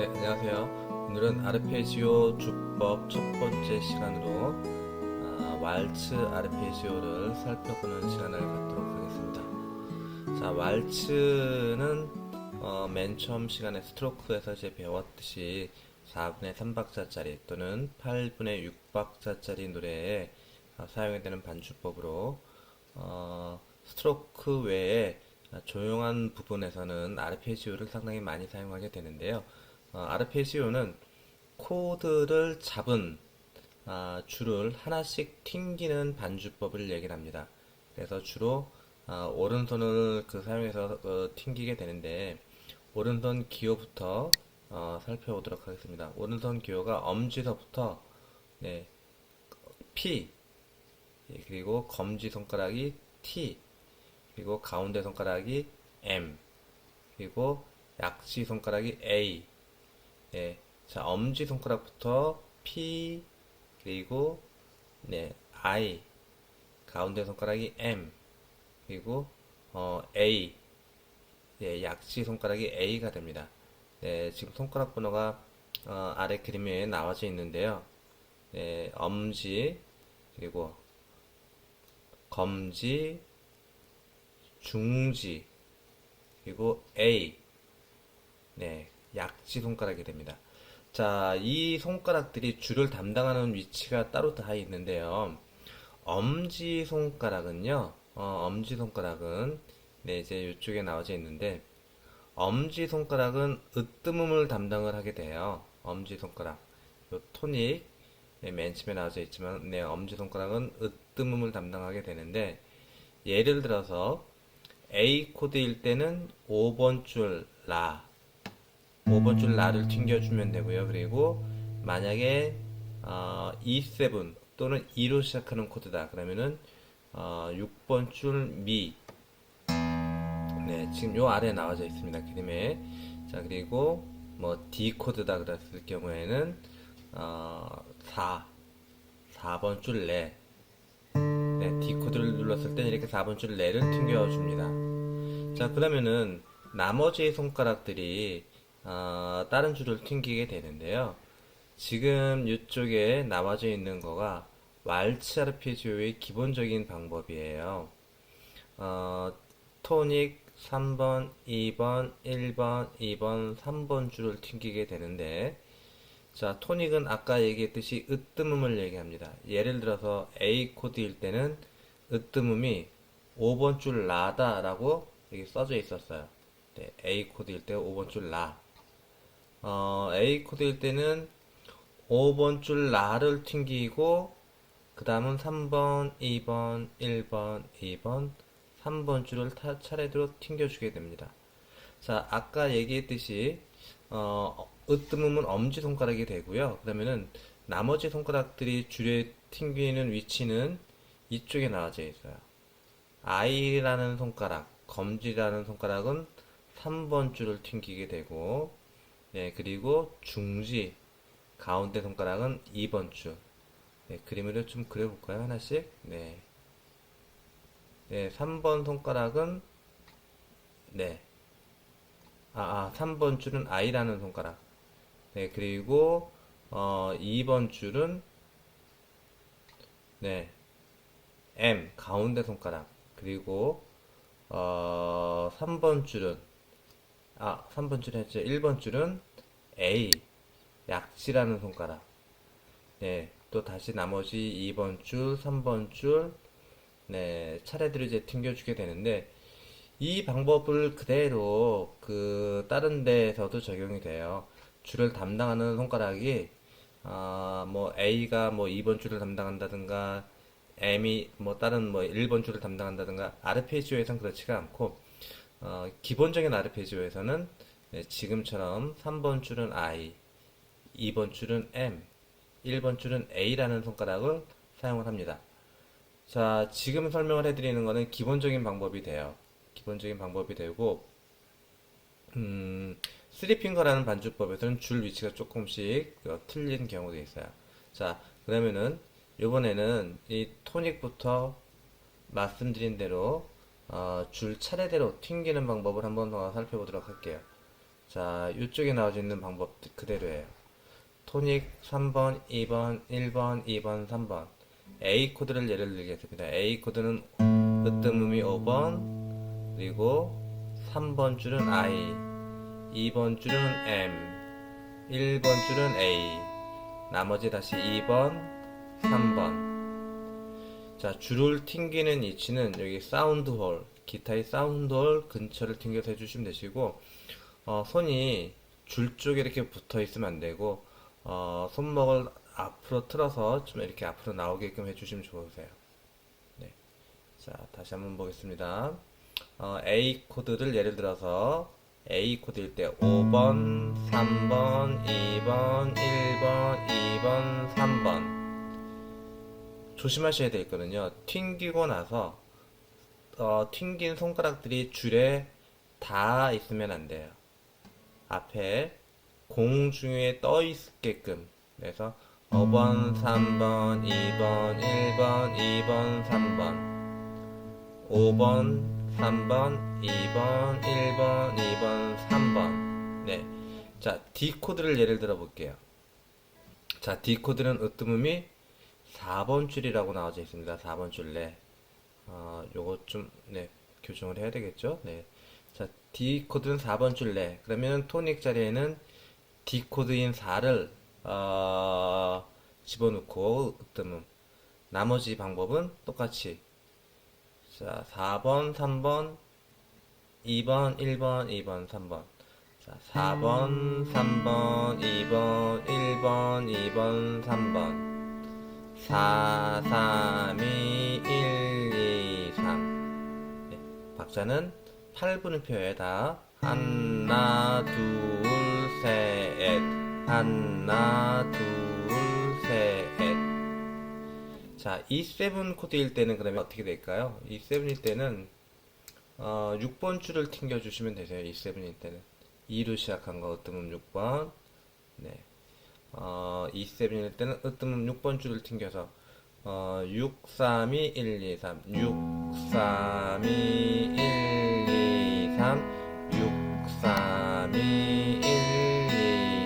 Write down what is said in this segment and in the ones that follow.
네, 안녕하세요. 오늘은 아르페지오 주법 첫 번째 시간으로 아, 왈츠 아르페지오를 살펴보는 시간을 갖도록 하겠습니다. 자, 왈츠는 어, 맨 처음 시간에 스트로크에서 이제 배웠듯이 4분의 3박자짜리 또는 8분의 6박자짜리 노래에 어, 사용이 되는 반주법으로 어, 스트로크 외에 조용한 부분에서는 아르페지오를 상당히 많이 사용하게 되는데요. 어, 아르페지오는 코드를 잡은 아, 줄을 하나씩 튕기는 반주법을 얘기를 합니다. 그래서 주로 아, 오른손을 그 사용해서 어, 튕기게 되는데 오른손 기호부터 어, 살펴보도록 하겠습니다. 오른손 기호가 엄지서부터 네, P 예, 그리고 검지 손가락이 T 그리고 가운데 손가락이 M 그리고 약지 손가락이 A 예, 자 엄지 손가락부터 P 그리고 네 I 가운데 손가락이 M. 그리고 어, A. 예, 약지 손가락이 A가 됩니다. 네, 지금 손가락 번호가 어, 아래 그림에 나와져 있는데요. 예, 엄지 그리고 검지 중지 그리고 A. 네 약지 손가락이 됩니다. 자, 이 손가락들이 줄을 담당하는 위치가 따로 다 있는데요. 엄지 손가락은요. 어, 엄지 손가락은 네 이제 이쪽에 나와져 있는데 엄지 손가락은 으뜸음을 담당을 하게 돼요. 엄지 손가락 요 토닉 네, 맨 처음에 나와져 있지만 네 엄지 손가락은 으뜸음을 담당하게 되는데 예를 들어서 A 코드일 때는 5번 줄 라, 5번 줄 라를 튕겨주면 되고요. 그리고 만약에 어, E7 또는 2로 시작하는 코드다. 그러면은 어, 6번 줄 미. 네, 지금 요 아래에 나와져 있습니다. 그림에. 자, 그리고 뭐 D 코드다 그랬을 경우에는 어, 4, 4번 줄 레. 네, D 코드를 눌렀을 때 이렇게 4번 줄 레를 튕겨 줍니다. 자, 그러면은 나머지 손가락들이 어, 다른 줄을 튕기게 되는데요. 지금 이쪽에 나와져 있는 거가 왈츠 아르페지오의 기본적인 방법이에요. 어, 토닉 3번, 2번, 1번, 2번, 3번 줄을 튕기게 되는데 자, 토닉은 아까 얘기했듯이 으뜸음을 얘기합니다. 예를 들어서 A 코드일 때는 으뜸음이 5번 줄 라다라고 여기 써져 있었어요. 네, A 코드일 때 5번 줄 라. 어, A 코드일 때는 5번 줄 라를 튕기고 그 다음은 3번, 2번, 1번, 2번, 3번 줄을 타, 차례대로 튕겨주게 됩니다. 자, 아까 얘기했듯이 어, 으뜸음은 엄지손가락이 되고요. 그러면은 나머지 손가락들이 줄에 튕기는 위치는 이쪽에 나와져 있어요. I라는 손가락, 검지라는 손가락은 3번 줄을 튕기게 되고, 네, 그리고 중지, 가운데 손가락은 2번 줄. 네, 그림을 좀 그려볼까요? 하나씩? 네. 네, 3번 손가락은, 네. 아, 아, 3번 줄은 I라는 손가락. 네, 그리고, 어, 2번 줄은, 네, M, 가운데 손가락. 그리고, 어, 3번 줄은, 아, 3번 줄 했죠. 1번 줄은 A, 약지라는 손가락. 네, 또 다시 나머지 2번 줄, 3번 줄, 네, 차례대로 이제 튕겨주게 되는데, 이 방법을 그대로 그 다른 데에서도 적용이 돼요. 줄을 담당하는 손가락이 아, 뭐 A가 뭐 2번 줄을 담당한다든가 M이 뭐 다른 뭐 1번 줄을 담당한다든가 아르페지오에서는 그렇지가 않고 어, 기본적인 아르페지오에서는 네, 지금처럼 3번 줄은 I, 2번 줄은 M, 1번 줄은 A라는 손가락을 사용을 합니다. 자, 지금 설명을 해드리는 거는 기본적인 방법이 돼요. 기본적인 방법이 되고, 음, 스리핑거라는 반주법에서는 줄 위치가 조금씩 어, 틀린 경우도 있어요. 자, 그러면은 이번에는 이 토닉부터 말씀드린 대로 어, 줄 차례대로 튕기는 방법을 한 번 더 살펴보도록 할게요. 자, 이쪽에 나와 있는 방법 그대로예요. 토닉 3번, 2번, 1번, 2번, 3번. A 코드를 예를 들겠습니다. A 코드는 으뜸음이 5번, 그리고 3번 줄은 I, 2번 줄은 M, 1번 줄은 A, 나머지 다시 2번, 3번. 자, 줄을 튕기는 위치는 여기 사운드 홀, 기타의 사운드 홀 근처를 튕겨서 해주시면 되시고, 어, 손이 줄 쪽에 이렇게 붙어 있으면 안 되고, 어, 손목을 앞으로 틀어서 좀 이렇게 앞으로 나오게끔 해주시면 좋으세요. 네. 자, 다시 한번 보겠습니다. 어, A 코드를 예를 들어서 A 코드일 때 5번, 3번, 2번, 1번, 2번, 3번. 조심하셔야 되거든요. 튕기고 나서 어, 튕긴 손가락들이 줄에 다 있으면 안 돼요. 앞에 공중에 떠 있게끔 그래서 5번, 3번, 2번, 1번, 2번, 3번 5번, 3번, 2번, 1번, 2번, 3번 네. 자, D 코드를 예를 들어 볼게요. 자, D 코드는 으뜸음이 4번 줄이라고 나와져 있습니다. 4번 줄래. 어, 요거 좀, 네, 교정을 해야 되겠죠? 네. 자, D 코드는 4번 줄래. 그러면 토닉 자리에는 D 코드인 4를, 어, 집어넣고, 으뜸음. 나머지 방법은 똑같이. 자, 4번, 3번, 2번, 1번, 2번, 3번. 자, 4번, 3번, 2번, 1번, 2번, 3번. 4, 3, 2, 1, 2, 3. 네, 박자는 8분음표에 다. 하나, 둘, 셋. 하나, 둘, 셋. 자, E7 코드일 때는 그러면 어떻게 될까요? E7일 때는 어, 6번 줄을 튕겨주시면 되세요. E7일 때는. 2로 시작한 거 으뜸음 6번. 네. 어, 2세븐일 때는 으뜸음 6번 줄을 튕겨서 어, 6, 3, 2, 1, 2, 3 6, 3, 2, 1, 2, 3 6, 3, 2, 1,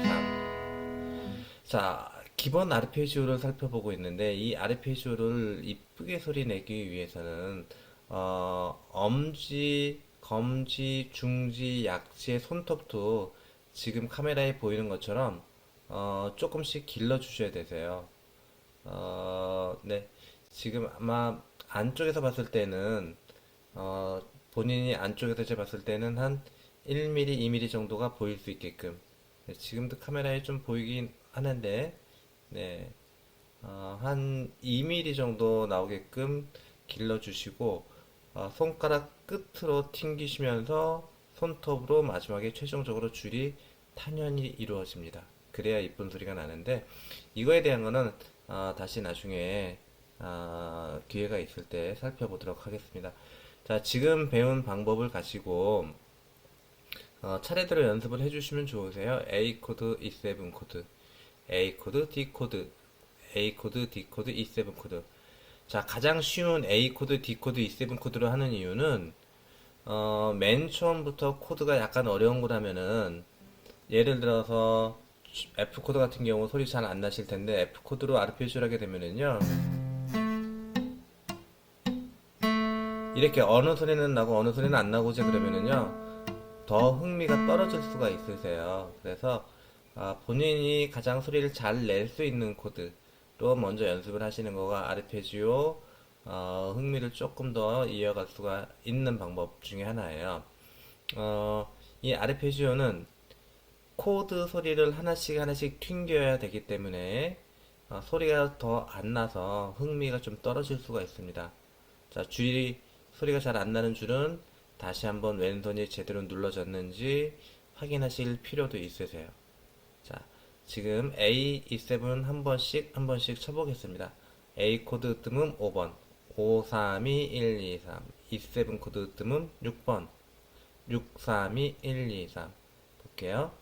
2, 3 자, 기본 아르페지오를 살펴보고 있는데 이 아르페지오를 이쁘게 소리 내기 위해서는 어, 엄지, 검지, 중지, 약지의 손톱도 지금 카메라에 보이는 것처럼 어, 조금씩 길러 주셔야 되세요. 어, 네. 지금 아마 안쪽에서 봤을 때는, 어, 본인이 안쪽에서 제 봤을 때는 한 1mm, 2mm 정도가 보일 수 있게끔. 네, 지금도 카메라에 좀 보이긴 하는데, 네. 어, 한 2mm 정도 나오게끔 길러 주시고, 어, 손가락 끝으로 튕기시면서 손톱으로 마지막에 최종적으로 줄이 탄현이 이루어집니다. 그래야 이쁜 소리가 나는데 이거에 대한 거는 어, 다시 나중에 어, 기회가 있을 때 살펴보도록 하겠습니다. 자, 지금 배운 방법을 가지고 어, 차례대로 연습을 해주시면 좋으세요. A 코드, E7 코드, A 코드, D 코드, A 코드, D 코드, E7 코드. 자, 가장 쉬운 A 코드, D 코드, E7 코드로 하는 이유는 어, 맨 처음부터 코드가 약간 어려운 거라면은 예를 들어서 F 코드 같은 경우 소리 잘 안 나실 텐데 F 코드로 아르페지오를 하게 되면은요 이렇게 어느 소리는 나고 어느 소리는 안 나고자 그러면은요 더 흥미가 떨어질 수가 있으세요. 그래서 아, 본인이 가장 소리를 잘 낼 수 있는 코드로 먼저 연습을 하시는 거가 아르페지오 어, 흥미를 조금 더 이어갈 수가 있는 방법 중에 하나예요. 어, 이 아르페지오는 코드 소리를 하나씩 하나씩 튕겨야 되기 때문에 어, 소리가 더 안 나서 흥미가 좀 떨어질 수가 있습니다. 자, 줄이 소리가 잘 안 나는 줄은 다시 한번 왼손이 제대로 눌러졌는지 확인하실 필요도 있으세요. 자, 지금 A, E7 한 번씩 한 번씩 쳐보겠습니다. A 코드 뜸음 5번, 5, 3, 2, 1, 2, 3. E7 코드 뜸음 6번, 6, 3, 2, 1, 2, 3. 볼게요.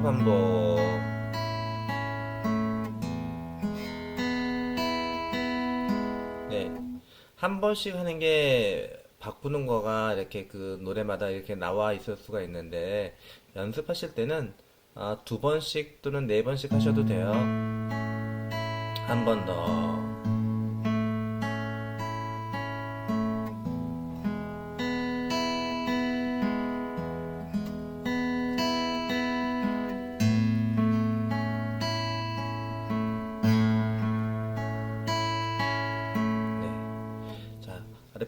도돌이표 반복. 네. 한 번씩 하는 게 바꾸는 거가 이렇게 그 노래마다 이렇게 나와 있을 수가 있는데 연습하실 때는 아, 두 번씩 또는 네 번씩 하셔도 돼요. 한 번 더.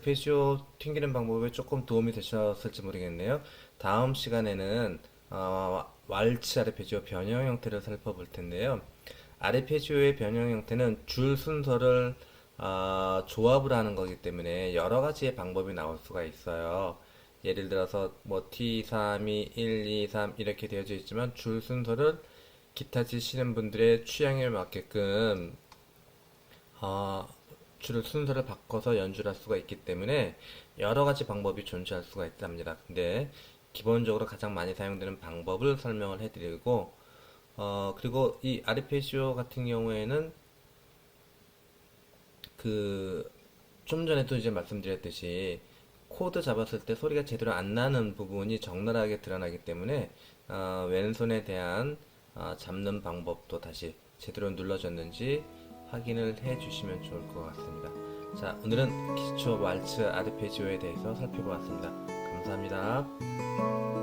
자, 아르페지오 튕기는 방법에 조금 도움이 되셨을지 모르겠네요. 다음 시간에는 어, 왈츠 아르페지오 변형 형태를 살펴볼 텐데요. 아르페지오의 변형 형태는 줄 순서를 어, 조합을 하는 거기 때문에 여러 가지의 방법이 나올 수가 있어요. 예를 들어서 뭐 T, 3, 2, 1, 2, 3 이렇게 되어져 있지만 줄 순서를 기타 치시는 분들의 취향에 맞게끔 어, 줄을 순서를 바꿔서 연주를 할 수가 있기 때문에 여러 가지 방법이 존재할 수가 있답니다. 근데 기본적으로 가장 많이 사용되는 방법을 설명을 해드리고 어, 그리고 이 아르페지오 같은 경우에는 그 좀 전에도 이제 말씀드렸듯이 코드 잡았을 때 소리가 제대로 안 나는 부분이 적나라하게 드러나기 때문에 어, 왼손에 대한 어, 잡는 방법도 다시 제대로 눌러졌는지 확인을 해 주시면 좋을 것 같습니다. 자, 오늘은 기초 왈츠 아르페지오에 대해서 살펴보았습니다. 감사합니다.